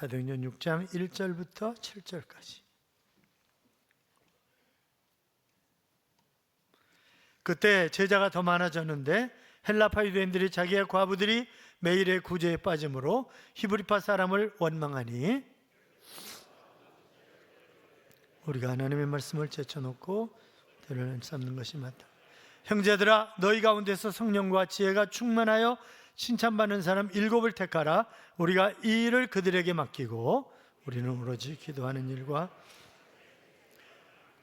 사도행전 6장 1절부터 7절까지. 그때 제자가 더 많아졌는데 헬라파 유대인들이 자기의 과부들이 매일의 구제에 빠짐으로 히브리파 사람을 원망하니 우리가 하나님의 말씀을 제쳐놓고 들을 쌓는 것이 맞다. 형제들아 너희 가운데서 성령과 지혜가 충만하여 칭찬받는 사람 일곱을 택하라. 우리가 이 일을 그들에게 맡기고 우리는 오로지 기도하는 일과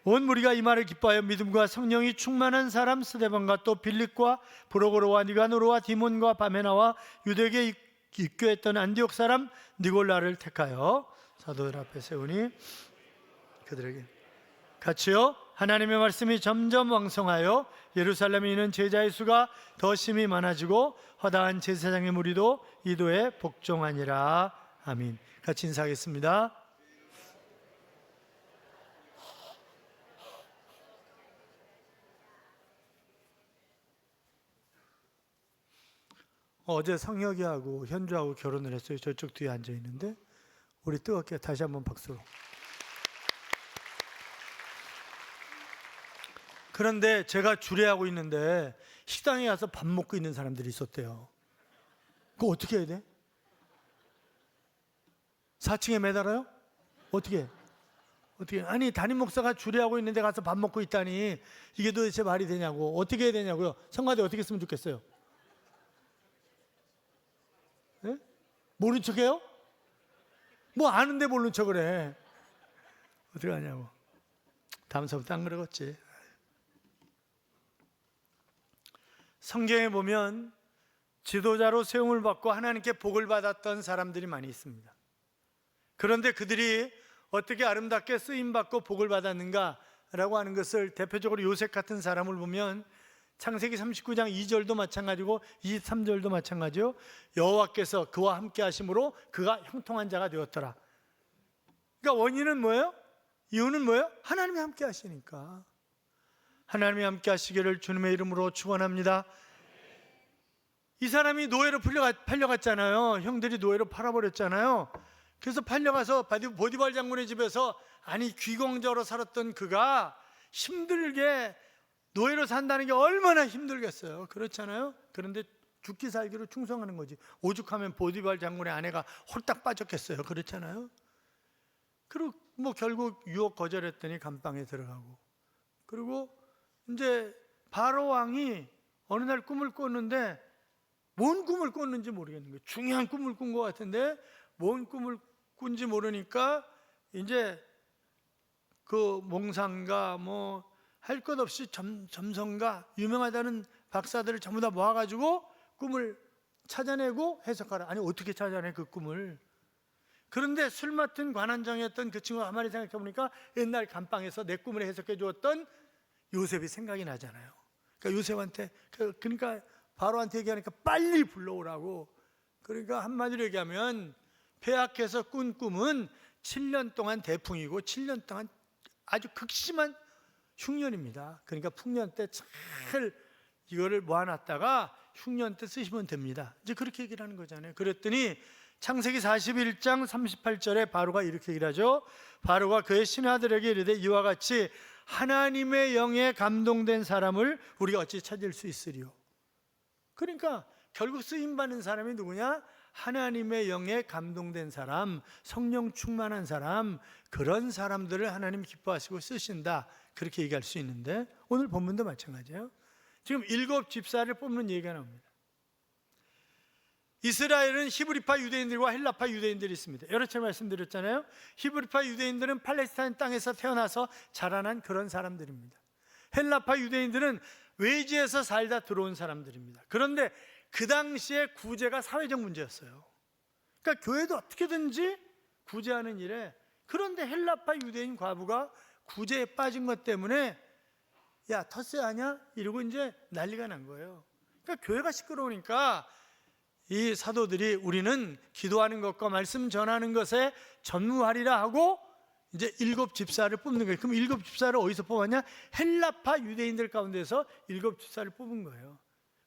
온 무리가 이 말을 기뻐하여 믿음과 성령이 충만한 사람 스데반과 또 빌립과 브로고로와 니가노로와 디몬과 바메나와 유대에게 입교했던 안디옥 사람 니골라를 택하여 사도들 앞에 세우니 그들에게 같이요 하나님의 말씀이 점점 왕성하여 예루살렘에 있는 제자의 수가 더 심히 많아지고 허다한 제사장의 무리도 이도에 복종하니라. 아민 같이 인사하겠습니다. 어제 성혁이하고 현주하고 결혼을 했어요. 저쪽 뒤에 앉아 있는데 우리 뜨겁게 다시 한번 박수로 그런데 제가 주례하고 있는데 식당에 가서 밥 먹고 있는 사람들이 있었대요. 그거 어떻게 해야 돼? 4층에 매달아요? 어떻게? 해? 어떻게? 해? 아니 담임 목사가 주례하고 있는데 가서 밥 먹고 있다니 이게 도대체 말이 되냐고 어떻게 해야 되냐고요? 성가대 어떻게 했으면 좋겠어요? 예? 모른 척해요? 뭐 아는데 모른 척을 해. 어떻게 하냐고. 다음 수부터 안 그러겠지. 성경에 보면 지도자로 세움을 받고 하나님께 복을 받았던 사람들이 많이 있습니다. 그런데 그들이 어떻게 아름답게 쓰임 받고 복을 받았는가라고 하는 것을 대표적으로 요셉 같은 사람을 보면 창세기 39장 2절도 마찬가지고 23절도 마찬가지요. 여호와께서 그와 함께 하심으로 그가 형통한 자가 되었더라. 그러니까 원인은 뭐예요? 이유는 뭐예요? 하나님이 함께 하시니까. 하나님이 함께 하시기를 주님의 이름으로 축원합니다. 이 사람이 노예로 풀려가, 팔려갔 잖아요. 형들이 노예로 팔아버렸잖아요. 그래서 팔려가서 보디발 장군의 집에서 아니 귀공자로 살았던 그가 힘들게 노예로 산다는 게 얼마나 힘들겠어요. 그렇잖아요. 그런데 죽기 살기로 충성하는 거지. 오죽하면 보디발 장군의 아내가 홀딱 빠졌겠어요. 그렇잖아요. 그리고 뭐 결국 유혹 거절했더니 감방에 들어가고 그리고 이제 바로 왕이 어느 날 꿈을 꿨는데 뭔 꿈을 꿨는지 모르겠는 거예요. 중요한 꿈을 꾼 것 같은데 뭔 꿈을 꾼지 모르니까 이제 그 몽상가 뭐 할 것 없이 점, 점성가 유명하다는 박사들을 전부 다 모아가지고 꿈을 찾아내고 해석하라. 아니 어떻게 찾아내 그 꿈을? 그런데 술 맡은 관한장이었던 그 친구가 가만히 생각해 보니까 옛날 감방에서 내 꿈을 해석해 주었던 요셉이 생각이 나잖아요. 그러니까 요셉한테 그- 그러니까 바로한테 얘기하니까 빨리 불러오라고. 그러니까 한마디로 얘기하면 폐악해서 꾼 꿈은 7년 동안 대풍이고 7년 동안 아주 극심한 흉년입니다. 그러니까 풍년 때 잘 이거를 모아놨다가 흉년 때 쓰시면 됩니다. 이제 그렇게 얘기를 하는 거잖아요. 그랬더니 창세기 41장 38절에 바로가 이렇게 얘기를 하죠. 바로가 그의 신하들에게 이르되 이와 같이 하나님의 영에 감동된 사람을 우리가 어찌 찾을 수 있으리요. 그러니까 결국 쓰임 받는 사람이 누구냐? 하나님의 영에 감동된 사람, 성령 충만한 사람, 그런 사람들을 하나님 기뻐하시고 쓰신다. 그렇게 얘기할 수 있는데 오늘 본문도 마찬가지예요. 지금 일곱 집사를 뽑는 얘기가 나옵니다. 이스라엘은 히브리파 유대인들과 헬라파 유대인들이 있습니다. 여러 차례 말씀드렸잖아요. 히브리파 유대인들은 팔레스타인 땅에서 태어나서 자라난 그런 사람들입니다. 헬라파 유대인들은 외지에서 살다 들어온 사람들입니다. 그런데 그 당시에 구제가 사회적 문제였어요. 그러니까 교회도 어떻게든지 구제하는 일에 그런데 헬라파 유대인 과부가 구제에 빠진 것 때문에 야 텃세 하냐 이러고 이제 난리가 난 거예요. 그러니까 교회가 시끄러우니까 이 사도들이 우리는 기도하는 것과 말씀 전하는 것에 전무하리라 하고 이제 일곱 집사를 뽑는 거예요. 그럼 일곱 집사를 어디서 뽑았냐? 헬라파 유대인들 가운데서 일곱 집사를 뽑은 거예요.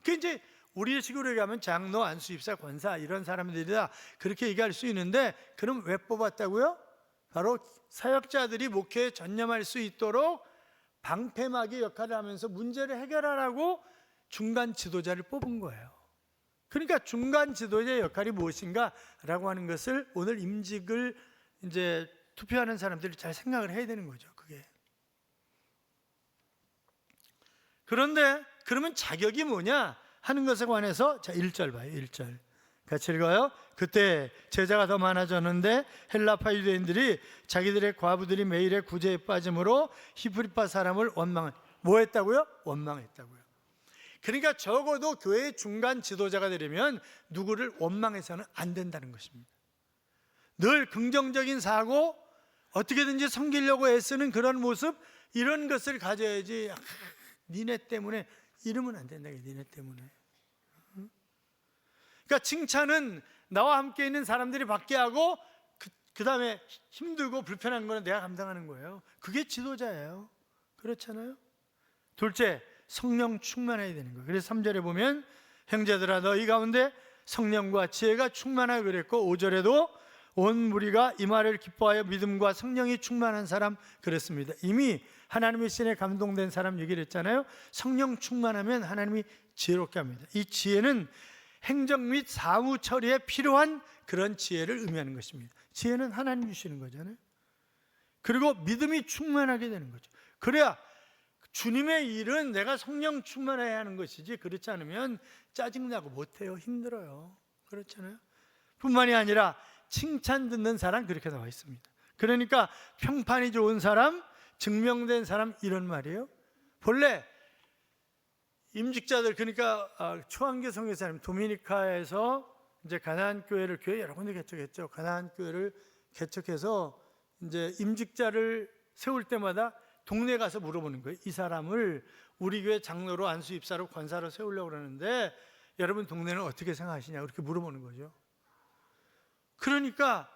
그 이제 우리 식으로 얘기하면 장로, 안수입사, 권사 이런 사람들이다 그렇게 얘기할 수 있는데 그럼 왜 뽑았다고요? 바로 사역자들이 목회에 전념할 수 있도록 방패막이 역할을 하면서 문제를 해결하라고 중간 지도자를 뽑은 거예요. 그러니까 중간 지도자의 역할이 무엇인가라고 하는 것을 오늘 임직을 이제 투표하는 사람들이 잘 생각을 해야 되는 거죠. 그게. 그런데 그러면 자격이 뭐냐 하는 것에 관해서 자 1절 봐요. 1절. 같이 읽어요. 그때 제자가 더 많아졌는데 헬라파 유대인들이 자기들의 과부들이 매일의 구제에 빠짐으로 히프리파 사람을 원망 뭐 했다고요? 원망했다고요. 그러니까 적어도 교회의 중간 지도자가 되려면 누구를 원망해서는 안 된다는 것입니다. 늘 긍정적인 사고, 어떻게든지 섬기려고 애쓰는 그런 모습, 이런 것을 가져야지. 아, 니네 때문에 이러면 안 된다. 니네 때문에. 응? 그러니까 칭찬은 나와 함께 있는 사람들이 받게 하고 그, 다음에 힘들고 불편한 거는 내가 감당하는 거예요. 그게 지도자예요. 그렇잖아요. 둘째, 성령 충만해야 되는 거예요. 그래서 3절에 보면 형제들아 너희 가운데 성령과 지혜가 충만하고 그랬고 5절에도 온 무리가 이 말을 기뻐하여 믿음과 성령이 충만한 사람 그랬습니다. 이미 하나님의 신에 감동된 사람 얘기를 했잖아요. 성령 충만하면 하나님이 지혜롭게 합니다. 이 지혜는 행정 및 사무 처리에 필요한 그런 지혜를 의미하는 것입니다. 지혜는 하나님 주시는 거잖아요. 그리고 믿음이 충만하게 되는 거죠. 그래야 주님의 일은 내가 성령 충만해야 하는 것이지 그렇지 않으면 짜증나고 못해요. 힘들어요. 그렇잖아요. 뿐만이 아니라 칭찬 듣는 사람 그렇게 나와 있습니다. 그러니까 평판이 좋은 사람, 증명된 사람 이런 말이에요. 본래 임직자들 그러니까 아, 초안교 성교사님 도미니카에서 이제 가나안 교회를 교회 여러 군데 개척했죠. 가나안 교회를 개척해서 이제 임직자를 세울 때마다 동네 가서 물어보는 거예요. 이 사람을 우리 교회 장로로 안수 입사로 권사로 세우려고 그러는데 여러분 동네는 어떻게 생각하시냐 그렇게 물어보는 거죠. 그러니까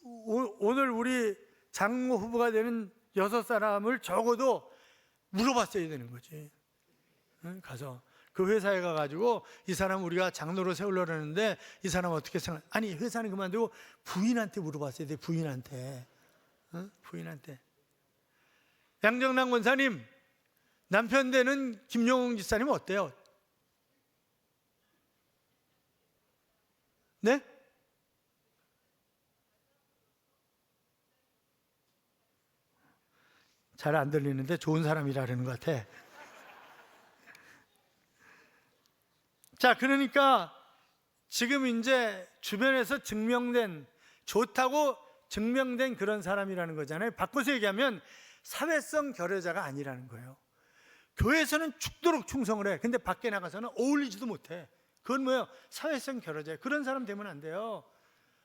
오, 늘 우리 장로 후보가 되는 여섯 사람을 적어도 물어봤어야 되는 거지. 응? 가서 그 회사에 가가지고 이 사람 우리가 장로로 세우려고 하는데 이 사람 어떻게 생각? 아니 회사는 그만두고 부인한테 물어봤어야 돼. 부인한테. 응? 부인한테. 양정남 권사님 남편 되는 김용웅 지사님 어때요? 네? 잘 안 들리는데 좋은 사람이라는 것 같아. 자, 그러니까 지금 이제 주변에서 증명된 좋다고 증명된 그런 사람이라는 거잖아요. 바꿔서 얘기하면 사회성 결여자가 아니라는 거예요. 교회에서는 죽도록 충성을 해. 근데 밖에 나가서는 어울리지도 못해. 그건 뭐예요? 사회성 결여자. 그런 사람 되면 안 돼요.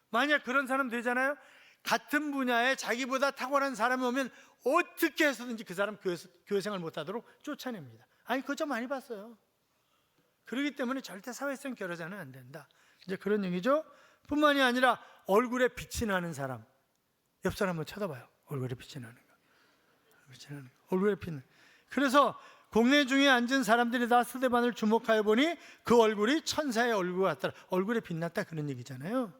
만약 그런 사람 되잖아요. 같은 분야에 자기보다 탁월한 사람이 오면 어떻게 해서든지 그 사람 교회, 교회 생활 못하도록 쫓아냅니다. 아니 그거 좀 많이 봤어요. 그렇기 때문에 절대 사회성 결여자는 안 된다. 이제 그런 얘기죠. 뿐만이 아니라 얼굴에 빛이 나는 사람. 옆 사람 한번 쳐다봐요. 얼굴에 빛이 나는. 얼굴에 빛. 그래서 공회 중에 앉은 사람들이 다 스데반을 주목하여 보니 그 얼굴이 천사의 얼굴 같더라. 얼굴에 빛났다 그런 얘기잖아요.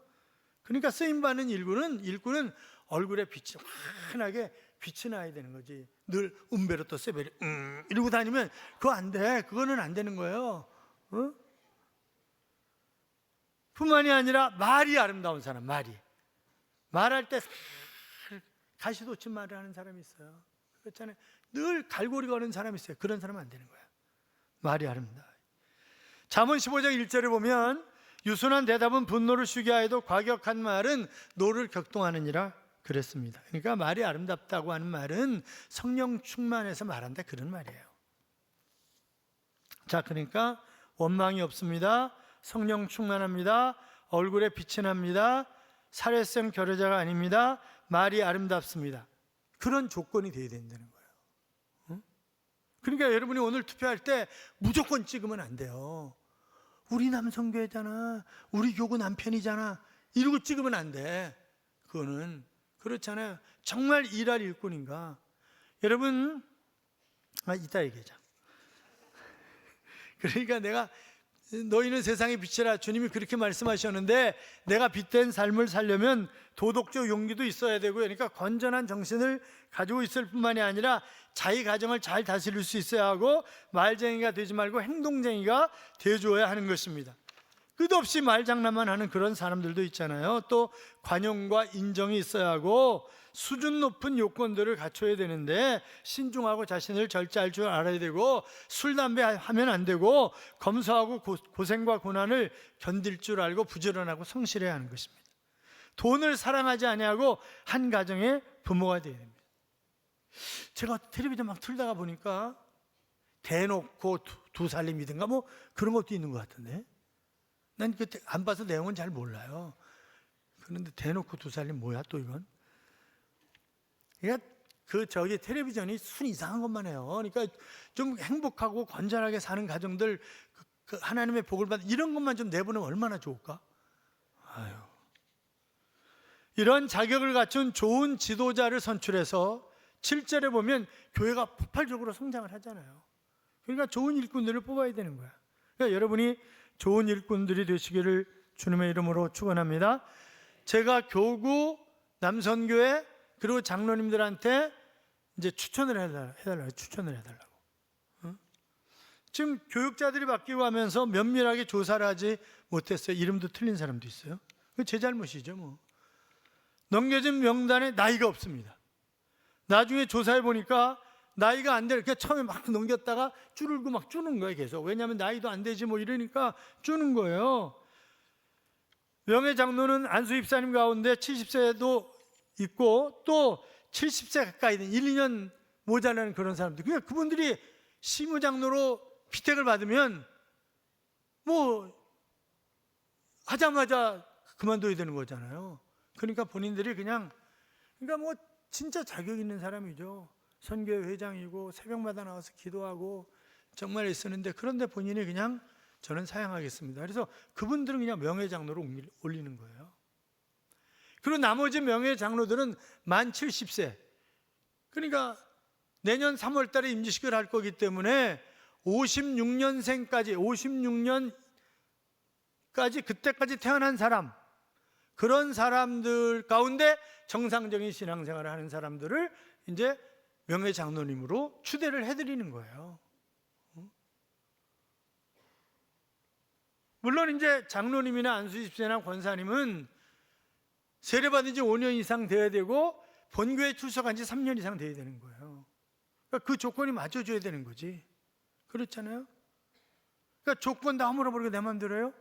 그러니까 쓰임 받는 일꾼은 일꾼은 얼굴에 빛이 환하게 빛이 나야 되는 거지. 늘 음베르토 세베리 음, 이러고 다니면 그거 안 돼. 그거는 안 되는 거예요. 어? 뿐만이 아니라 말이 아름다운 사람, 말이 말할 때 가시돋친 말을 하는 사람이 있어요. 그렇잖아요. 늘 갈고리 거는 사람이 있어요. 그런 사람은 안 되는 거야. 말이 아름다. 잠언 15장 1절에 보면 유순한 대답은 분노를 쉬게 하여도 과격한 말은 노를 격동하느니라 그랬습니다. 그러니까 말이 아름답다고 하는 말은 성령 충만해서 말한다 그런 말이에요. 자, 그러니까 원망이 없습니다. 성령 충만합니다. 얼굴에 빛이 납니다. 사례성 결여자가 아닙니다. 말이 아름답습니다. 그런 조건이 돼야 된다는 거예요. 응? 그러니까 여러분이 오늘 투표할 때 무조건 찍으면 안 돼요. 우리 남성교회잖아. 우리 교구 남편이잖아. 이러고 찍으면 안 돼. 그거는 그렇잖아요. 정말 일할 일꾼인가? 여러분, 아, 이따 얘기하자. 그러니까 내가 너희는 세상의 빛이라 주님이 그렇게 말씀하셨는데 내가 빛된 삶을 살려면 도덕적 용기도 있어야 되고 그러니까 건전한 정신을 가지고 있을 뿐만이 아니라 자기 가정을 잘 다스릴 수 있어야 하고 말쟁이가 되지 말고 행동쟁이가 되어줘야 하는 것입니다. 끝없이 말장난만 하는 그런 사람들도 있잖아요. 또 관용과 인정이 있어야 하고 수준 높은 요건들을 갖춰야 되는데 신중하고 자신을 절제할 줄 알아야 되고 술 담배 하면 안 되고 검소하고 고, 고생과 고난을 견딜 줄 알고 부지런하고 성실해야 하는 것입니다. 돈을 사랑하지 아니하고 한 가정의 부모가 되어야 됩니다. 제가 텔레비전 막 틀다가 보니까 대놓고 두, 두 살림이든가 뭐 그런 것도 있는 것 같은데 난 그때 안 봐서 내용은 잘 몰라요. 그런데 대놓고 두 살림 뭐야 또 이건? 그러니까 그 저기 텔레비전이 순 이상한 것만 해요. 그러니까 좀 행복하고 건전하게 사는 가정들 그, 그 하나님의 복을 받 이런 것만 좀 내보내면 얼마나 좋을까? 아유. 이런 자격을 갖춘 좋은 지도자를 선출해서 7절에 보면 교회가 폭발적으로 성장을 하잖아요. 그러니까 좋은 일꾼들을 뽑아야 되는 거야. 그러니까 여러분이 좋은 일꾼들이 되시기를 주님의 이름으로 축원합니다. 제가 교구 남선교회 그리고 장로님들한테 이제 추천을 해달라, 해달라고 추천을 해달라고. 응? 지금 교육자들이 바뀌고 하면서 면밀하게 조사를 하지 못했어요. 이름도 틀린 사람도 있어요. 그제 잘못이죠, 뭐. 넘겨진 명단에 나이가 없습니다. 나중에 조사해 보니까 나이가 안 되니까 처음에 막 넘겼다가 줄고 막 주는 거예요, 계속. 왜냐하면 나이도 안 되지 뭐 이러니까 주는 거예요. 명예 장로는 안수 입사님 가운데 70세도 있고 또 70세 가까이 된 1, 2년 모자라는 그런 사람들. 그러니까 그분들이 시무 장로로 피택을 받으면 뭐 하자마자 그만둬야 되는 거잖아요. 그러니까 본인들이 그냥 그러니까 뭐 진짜 자격 있는 사람이죠. 선교회 회장이고 새벽마다 나와서 기도하고 정말 애쓰는데 그런데 본인이 그냥 저는 사양하겠습니다. 그래서 그분들은 그냥 명예 장로로 올리는 거예요. 그리고 나머지 명예 장로들은 만 70세. 그러니까 내년 3월 달에 임지식을 할 거기 때문에 56년생까지 56년까지 그때까지 태어난 사람 그런 사람들 가운데 정상적인 신앙생활을 하는 사람들을 이제 명예 장로님으로 추대를 해드리는 거예요. 물론 이제 장로님이나 안수집사나 권사님은 세례받은 지 5년 이상 돼야 되고 본교에 출석한 지 3년 이상 돼야 되는 거예요. 그러니까 그 조건이 맞춰줘야 되는 거지. 그렇잖아요. 그러니까 조건 다 모르게 내 마음대로 요.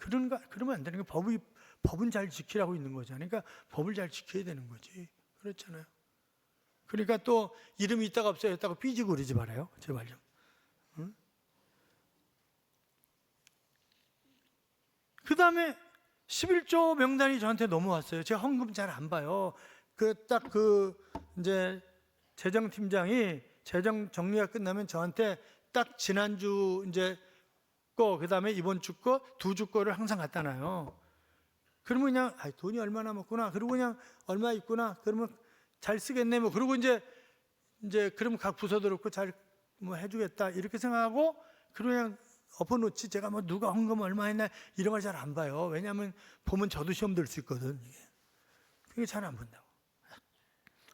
그런 거 그러면 안 되는 거 법이 법은 잘 지키라고 있는 거잖아요. 그러니까 법을 잘 지켜야 되는 거지. 그렇잖아요. 그러니까 또 이름이 있다가 없어졌다고 삐지고 그러지 말아요. 제발 좀. 응? 그 다음에 11조 명단이 저한테 넘어왔어요. 제가 헌금 잘 안 봐요. 그딱그 이제 재정팀장이 재정 정리가 끝나면 저한테 딱 지난주 이제 거 그 다음에 이번 주 거 두 주 거를 항상 갖다 놔요. 그러면 그냥 아, 돈이 얼마 남았구나. 그리고 그냥 얼마 있구나. 그러면 잘 쓰겠네. 뭐 그리고 이제 이제 그러면 각 부서도 그렇고 잘 뭐 해주겠다 이렇게 생각하고 그냥 엎어놓지 제가 뭐 누가 헌금 얼마 했나 이런 걸 잘 안 봐요. 왜냐하면 보면 저도 시험 들 수 있거든. 그게 잘 안 본다고.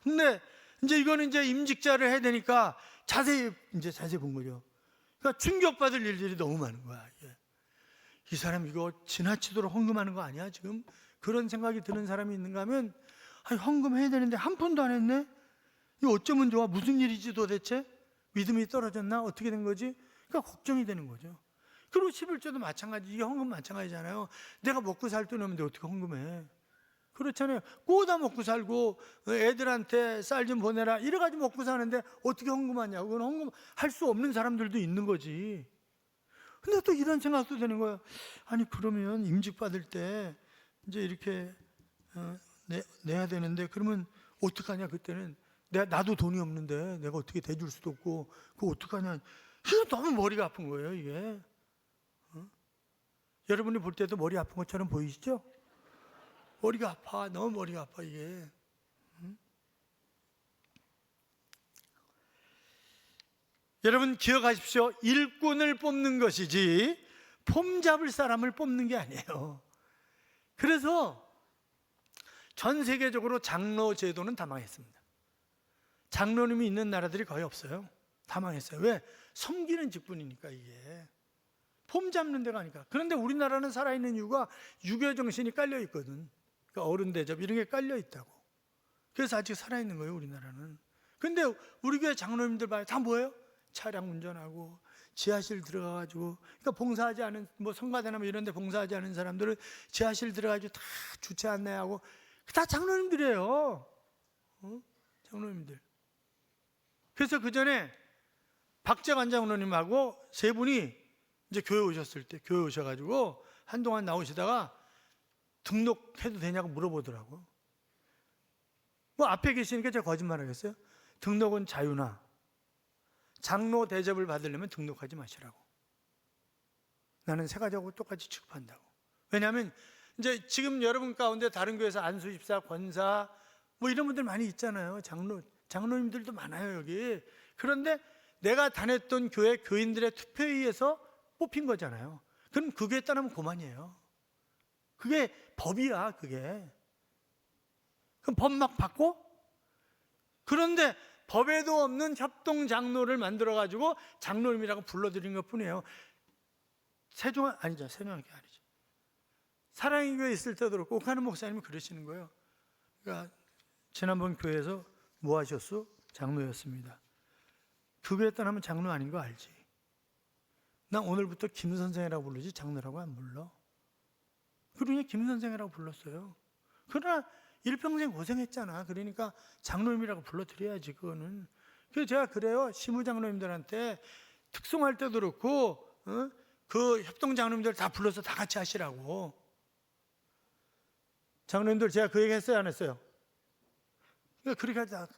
근데 이제 이거는 이제 임직자를 해야 되니까 자세히 이제 자세히 본 거죠. 그러니까 충격받을 일들이 너무 많은 거야. 이 사람 이거 지나치도록 헌금하는 거 아니야 지금? 그런 생각이 드는 사람이 있는가 하면 아니, 헌금해야 되는데 한 푼도 안 했네? 이거 어쩌면 좋아? 무슨 일이지 도대체? 믿음이 떨어졌나? 어떻게 된 거지? 그러니까 걱정이 되는 거죠. 그리고 11조도 마찬가지, 이게 헌금 마찬가지잖아요. 내가 먹고 살 돈 없는데 어떻게 헌금해? 그렇잖아요. 꼬다 먹고 살고 애들한테 쌀 좀 보내라 이래가지고 먹고 사는데 어떻게 헌금하냐고. 그건 헌금 할 수 없는 사람들도 있는 거지. 근데 또 이런 생각도 드는 거예요. 아니 그러면 임직 받을 때 이제 이렇게 어, 내, 내야 되는데 그러면 어떡하냐 그때는 내가 나도 돈이 없는데 내가 어떻게 대줄 수도 없고 그거 어떡하냐 이게 너무 머리가 아픈 거예요 이게 어? 여러분이 볼 때도 머리 아픈 것처럼 보이시죠? 머리가 아파 너무 머리가 아파 이게 응? 여러분 기억하십시오 일꾼을 뽑는 것이지 폼 잡을 사람을 뽑는 게 아니에요. 그래서 전 세계적으로 장로 제도는 다 망했습니다. 장로님이 있는 나라들이 거의 없어요. 다 망했어요. 왜? 섬기는 직분이니까 이게. 폼 잡는 데가 아니까. 그런데 우리나라는 살아있는 이유가 유교 정신이 깔려 있거든. 그러니까 어른 대접 이런 게 깔려 있다고. 그래서 아직 살아있는 거예요, 우리나라는. 근데 우리 교회 장로님들 봐요. 다 뭐예요? 차량 운전하고 지하실 들어가가지고 그러니까 봉사하지 않은 뭐 성가대나 뭐 이런 데 봉사하지 않은 사람들은 지하실 들어가가지고 다 주차 안내하고 다 장로님들이에요. 어? 장로님들. 그래서 그 전에 박재관 장로님하고 세 분이 이제 교회 오셨을 때 교회 오셔가지고 한동안 나오시다가 등록해도 되냐고 물어보더라고. 뭐 앞에 계시니까 제가 거짓말 하겠어요? 등록은 자유나 장로 대접을 받으려면 등록하지 마시라고. 나는 세 가지하고 똑같이 취급한다고. 왜냐하면 이제 지금 여러분 가운데 다른 교회에서 안수집사, 권사 뭐 이런 분들 많이 있잖아요. 장로 장로님들도 많아요 여기. 그런데 내가 다녔던 교회 교인들의 투표에 의해서 뽑힌 거잖아요. 그럼 그 교회 따르면 그만이에요. 그게 법이야 그게. 그럼 법 막 받고 그런데 법에도 없는 협동 장로를 만들어 가지고 장로님이라고 불러드린 것뿐이에요. 세종 아니죠 세종학교 아니죠. 사랑의 교회 있을 때도 그렇고 옥하는 목사님이 그러시는 거예요. 그러니까 지난번 교회에서 뭐 하셨어? 장로였습니다. 그 교회 떠나면 장로 아닌 거 알지? 나 오늘부터 김 선생이라고 부르지 장로라고 안 불러. 그러니 김 선생이라고 불렀어요. 그러나 일평생 고생했잖아. 그러니까 장로님이라고 불러드려야지 그거는. 그래서 제가 그래요. 시무장로님들한테 특송할 때도 그렇고 어? 그 협동 장로님들 다 불러서 다 같이 하시라고. 장로님들 제가 그 얘기 했어요 안 했어요? 그러니까 그렇게 하다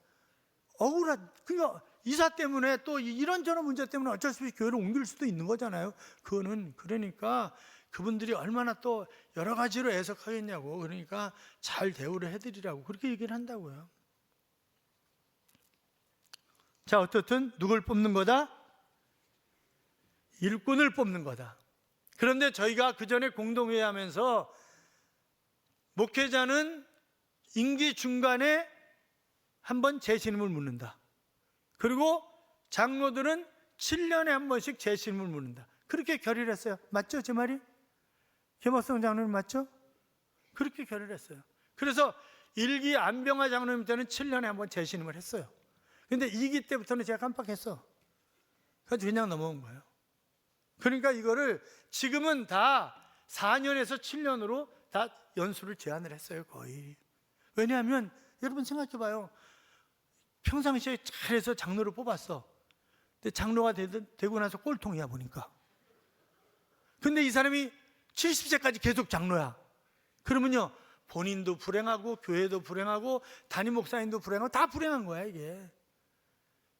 억울한 그러니까 이사 때문에 또 이런저런 문제 때문에 어쩔 수 없이 교회를 옮길 수도 있는 거잖아요. 그거는 그러니까 그분들이 얼마나 또 여러 가지로 해석하겠냐고 그러니까 잘 대우를 해드리라고 그렇게 얘기를 한다고요. 자 어떻든 누굴 뽑는 거다? 일꾼을 뽑는 거다. 그런데 저희가 그 전에 공동회의 하면서 목회자는 임기 중간에 한번 재신임을 묻는다. 그리고 장로들은 7년에 한 번씩 재신임을 묻는다. 그렇게 결의를 했어요. 맞죠? 제 말이? 개모성 장로님 맞죠? 그렇게 결의를 했어요. 그래서 일기 안병화 장로님 때는 7년에 한 번 재신임을 했어요. 근데 2기 때부터는 제가 깜빡했어. 그래서 그냥 넘어온 거예요. 그러니까 이거를 지금은 다 4년에서 7년으로 다 연수를 제한을 했어요, 거의. 왜냐하면 여러분 생각해 봐요. 평상시에 잘해서 장로를 뽑았어. 근데 장로가 되고 나서 꼴통이야 보니까. 근데 이 사람이 70세까지 계속 장로야. 그러면요. 본인도 불행하고 교회도 불행하고 담임 목사님도 불행하고 다 불행한 거야, 이게.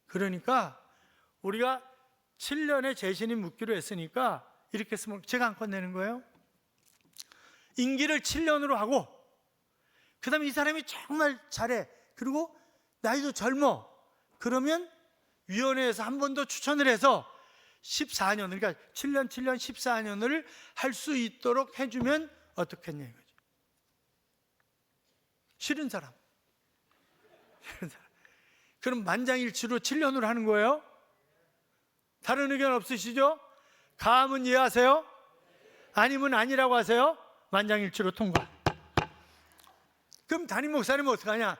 그러니까 우리가 7년의 재신임 묻기로 했으니까 이렇게 쓰면 제가 안건 내는 거예요. 임기를 7년으로 하고 그다음에 이 사람이 정말 잘해. 그리고 나이도 젊어. 그러면 위원회에서 한 번 더 추천을 해서 14년, 그러니까 7년, 7년, 14년을 할 수 있도록 해주면 어떻겠냐 이거죠. 싫은 사람. 싫은 사람. 그럼 만장일치로 7년으로 하는 거예요? 다른 의견 없으시죠? 감은 이해하세요? 아니면 아니라고 하세요? 만장일치로 통과. 그럼 담임 목사님은 어떡하냐?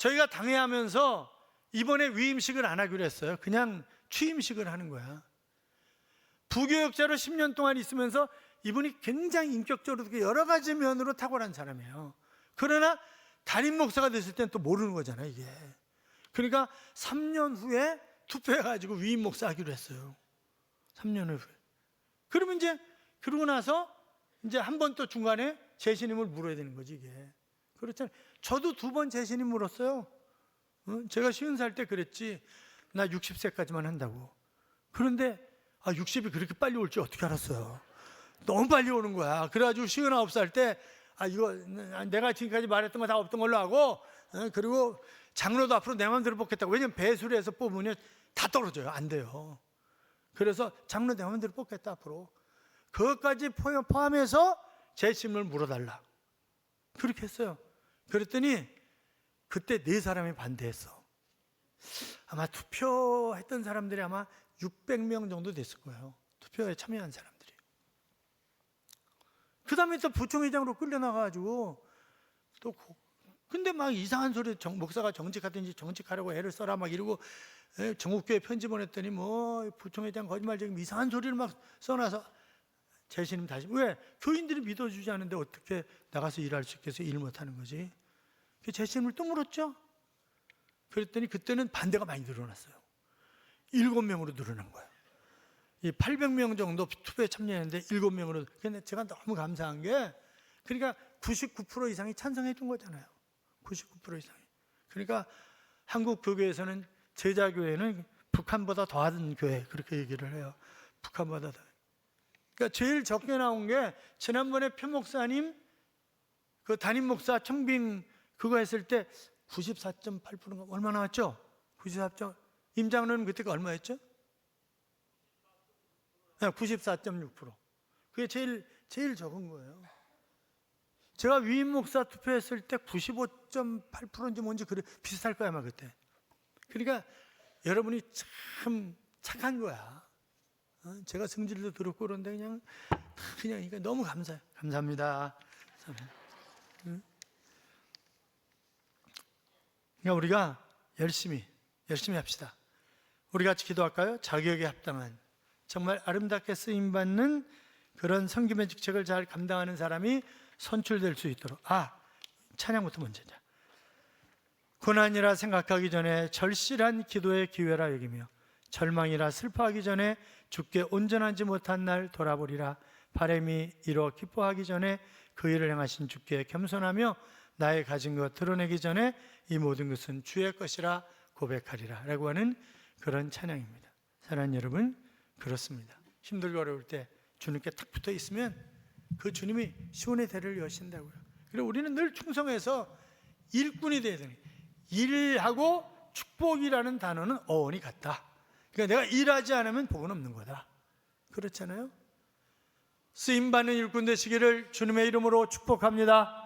저희가 당회하면서 이번에 위임식을 안 하기로 했어요. 그냥 취임식을 하는 거야. 부교역자로 10년 동안 있으면서 이분이 굉장히 인격적으로 여러 가지 면으로 탁월한 사람이에요. 그러나 담임 목사가 됐을 땐 또 모르는 거잖아요, 이게. 그러니까 3년 후에 투표해가지고 위임 목사 하기로 했어요. 3년 후에. 그러면 이제 그러고 나서 이제 한 번 또 중간에 재신임을 물어야 되는 거지, 이게. 그렇잖아요. 저도 두 번 재신임 물었어요. 어? 제가 쉬운 살 때 그랬지. 나 60세까지만 한다고. 그런데 아, 60이 그렇게 빨리 올 줄 어떻게 알았어요? 너무 빨리 오는 거야. 그래가지고 59살 때, 아, 이거 내가 지금까지 말했던 거 다 없던 걸로 하고, 어, 그리고 장로도 앞으로 내 마음대로 뽑겠다고. 왜냐면 배수를 해서 뽑으면 다 떨어져요. 안 돼요. 그래서 장로 내 마음대로 뽑겠다, 앞으로. 그것까지 포- 포함해서 제 짐을 물어달라. 그렇게 했어요. 그랬더니 그때 네 사람이 반대했어. 아마 투표했던 사람들이 아마 600명 정도 됐을 거예요. 투표에 참여한 사람들이. 그 다음에 또 부총회장으로 끌려나가가지고 또 고- 근데 막 이상한 소리 정, 목사가 정직하든지 정직하라고 애를 써라 막 이러고 에, 전국교회 편지 보냈더니 뭐 부총회장 거짓말쟁이 이상한 소리를 막 써놔서 재신임 다시 왜 교인들이 믿어주지 않는데 어떻게 나가서 일할 수 있겠어 일 못하는 거지 그 재신임을 또 물었죠. 그랬더니 그때는 반대가 많이 늘어났어요. 일곱 명으로 늘어난 거예요. 이 800명 정도 투표에 참여했는데 일곱 명으로 근데 제가 너무 감사한 게 그러니까 99% 이상이 찬성해 준 거잖아요. 99% 이상이. 그러니까 한국 교회에서는 제자 교회는 북한보다 더하던 교회 그렇게 얘기를 해요. 북한보다 더. 그러니까 제일 적게 나온 게 지난번에 표 목사님 그 담임 목사 청빙 그거 했을 때 94.8%가 얼마 나왔죠? 94. 임장로는 그때가 얼마였죠? 네, 94.6%. 그게 제일 제일 적은 거예요. 제가 위임 목사 투표했을 때 95.8%인지 뭔지 그래 비슷할 거야 아마 그때. 그러니까 여러분이 참 착한 거야. 어, 제가 성질도 들었고 그런데 그냥 그냥 그러니까 너무 감사해요. 감사합니다. 응? 그러니까 우리가 열심히 열심히 합시다. 우리 같이 기도할까요? 자격에 합당한 정말 아름답게 쓰임 받는 그런 성김의 직책을 잘 감당하는 사람이 선출될 수 있도록 아 찬양부터 먼저자 고난이라 생각하기 전에 절실한 기도의 기회라 여기며 절망이라 슬퍼하기 전에 주께 온전하지 못한 날 돌아보리라 바람이 이뤄 기뻐하기 전에 그 일을 행하신 주께 겸손하며 나의 가진 것 드러내기 전에 이 모든 것은 주의 것이라 고백하리라 라고 하는 그런 찬양입니다. 사랑하는 여러분 그렇습니다. 힘들고 어려울 때 주님께 탁 붙어 있으면 그 주님이 시온의 대를 여신다고요. 그리고 우리는 늘 충성해서 일꾼이 돼야 되는 일하고 축복이라는 단어는 어원이 같다. 그러니까 내가 일하지 않으면 복은 없는 거다. 그렇잖아요? 쓰임 받는 일꾼 되시기를 주님의 이름으로 축복합니다.